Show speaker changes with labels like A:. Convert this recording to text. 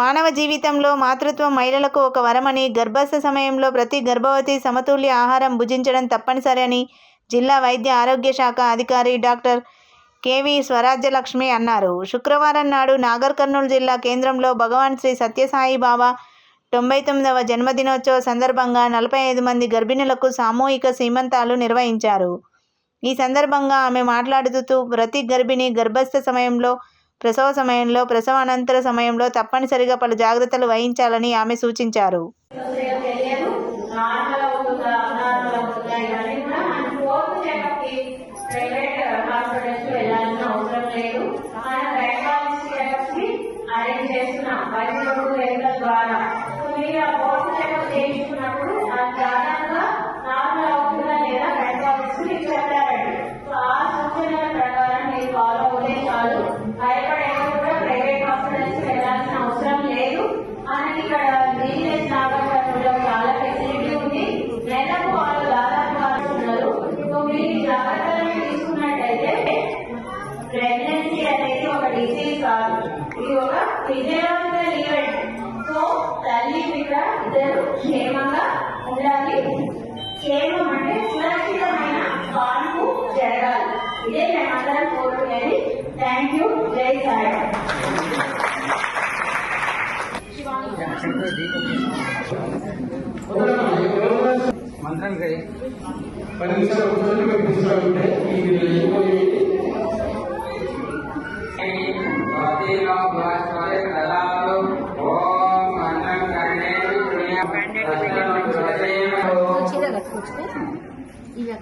A: మానవ జీవితంలో మాతృత్వం మహిళలకు ఒక వరమని గర్భస్థ సమయంలో ప్రతి గర్భవతి సమతుల్య ఆహారం భుజించడం తప్పనిసరి అని జిల్లా వైద్య ఆరోగ్య శాఖ అధికారి డాక్టర్ కేవి స్వరాజ్యలక్ష్మి అన్నారు. శుక్రవారం నాడు నాగర్ కర్నూలు జిల్లా కేంద్రంలో భగవాన్ శ్రీ సత్యసాయి బాబా తొంభై తొమ్మిదవ జన్మదినోత్సవ సందర్భంగా నలభై ఐదు మంది గర్భిణులకు సామూహిక సీమంతాలు నిర్వహించారు. ఈ సందర్భంగా ఆమె మాట్లాడుతూ ప్రతి గర్భిణి గర్భస్థ సమయంలో ప్రసవ సమయంలో ప్రసవ అనంతర సమయంలో తప్పనిసరిగా పలు జాగ్రత్తలు వహించాలని ఆమె సూచించారు.
B: తెలియదు ఇది ఒక ఫిజియలాజికల్ ఈవెంట్ సో తల్లి బిడ్డ ఇద్దరు క్షేమంగా ఉండాలి. క్షేమం అంటే సురక్షితమైన కాన్పు జరగాలి. ఇదే మేమందరం కోరుకునేది. థ్యాంక్ యూ జై సాయి
C: మంత్రం కరి
D: పది నిమిషాలు కూర్చొని